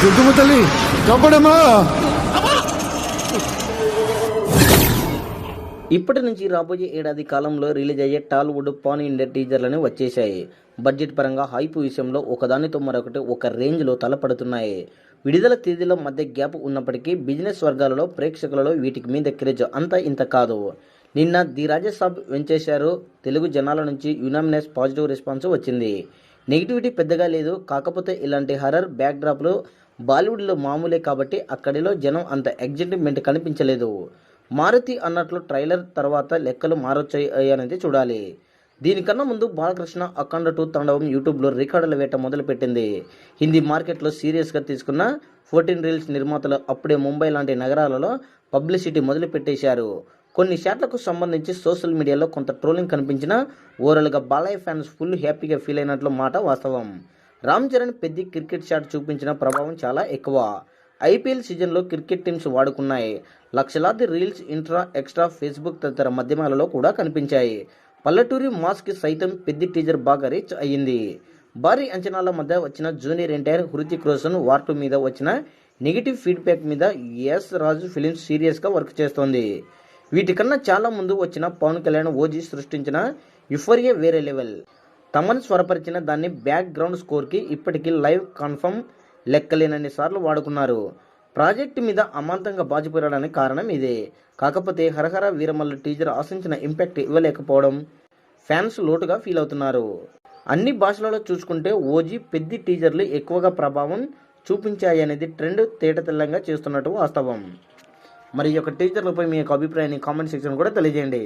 దుర్గమ్మ తల్లి. కాపాడమ్మా ఇప్పటి నుంచి రాబోయే ఏడాది కాలంలో రిలీజ్ అయ్యే టాలీవుడ్ పాన్ ఇండియా టీజర్లను వచ్చేశాయి. బడ్జెట్ పరంగా హైప్ విషయంలో ఒకదానితో మరొకటి ఒక రేంజ్లో తలపడుతున్నాయి. విడుదల తేదీల మధ్య గ్యాప్ ఉన్నప్పటికీ బిజినెస్ వర్గాలలో ప్రేక్షకులలో వీటికి మీద క్రేజ్ అంత ఇంత కాదు. నిన్న ది రాజసాబ్ వెంచేశారు. తెలుగు జనాల నుంచి యునామినస్ పాజిటివ్ రెస్పాన్స్ వచ్చింది. నెగిటివిటీ పెద్దగా లేదు. కాకపోతే ఇలాంటి హర్రర్ బ్యాక్డ్రాప్లు బాలీవుడ్లో మామూలే కాబట్టి అక్కడిలో జనం అంత ఎగ్జైట్మెంట్ కనిపించలేదు. మారుతి అన్నట్లు ట్రైలర్ తర్వాత లెక్కలు మారొచ్చాయి అనేది చూడాలి. దీనికన్నా ముందు బాలకృష్ణ అఖండ టూ తండవం యూట్యూబ్లో రికార్డుల వేట మొదలుపెట్టింది. హిందీ మార్కెట్లో సీరియస్గా తీసుకున్న ఫోర్టీన్ రీల్స్ నిర్మాతలు అప్పుడే ముంబై లాంటి నగరాలలో పబ్లిసిటీ మొదలుపెట్టేశారు. కొన్ని షాట్లకు సంబంధించి సోషల్ మీడియాలో కొంత ట్రోలింగ్ కనిపించినా ఓవరాల్గా బాలయ్య ఫ్యాన్స్ ఫుల్ హ్యాపీగా ఫీల్ అయినట్లు మాట వాస్తవం. రామ్ చరణ్ పెద్ద క్రికెట్ షాట్ చూపించిన ప్రభావం చాలా ఎక్కువ. ఐపీఎల్ సీజన్లో క్రికెట్ టీమ్స్ వాడుకున్నాయి. లక్షలాది రీల్స్ ఇంట్రా ఎక్స్ట్రా ఫేస్బుక్ తదితర మాధ్యమాలలో కూడా కనిపించాయి. పల్లెటూరి మాస్కి సైతం పెద్ద టీజర్ బాగా రీచ్ అయ్యింది. భారీ అంచనాల మధ్య వచ్చిన జూనియర్ ఎన్టీఆర్ హృతిక్ రోషన్ వార్పు మీద వచ్చిన నెగిటివ్ ఫీడ్బ్యాక్ మీద ఎస్ రాజు ఫిలిమ్స్ సీరియస్గా వర్క్ చేస్తోంది. వీటికన్నా చాలా ముందు వచ్చిన పవన్ కళ్యాణ్ ఓజీ సృష్టించిన యుఫరియే వేరే లెవెల్. తమన్ స్వరపరిచిన దాన్ని బ్యాక్గ్రౌండ్ స్కోర్కి ఇప్పటికీ లైవ్ కన్ఫర్మ్ లెక్కలేనన్ని సార్లు వాడుకున్నారు. ప్రాజెక్టు మీద అమాంతంగా బాజిపోయడానికి కారణం ఇదే. కాకపోతే హరహర వీరమల్ల టీజర్ ఆశించిన ఇంపాక్ట్ ఇవ్వలేకపోవడం ఫ్యాన్స్ లోటుగా ఫీల్ అవుతున్నారు. అన్ని భాషలలో చూసుకుంటే ఓజీ పెద్ద టీజర్లు ఎక్కువగా ప్రభావం చూపించాయనేది ట్రెండ్ తేటతెల్లంగా చేస్తున్నట్టు వాస్తవం. మరి ఈ యొక్క టీచర్లపై మీ యొక్క అభిప్రాయాన్ని కామెంట్ సెక్షన్ కూడా తెలియజేయండి.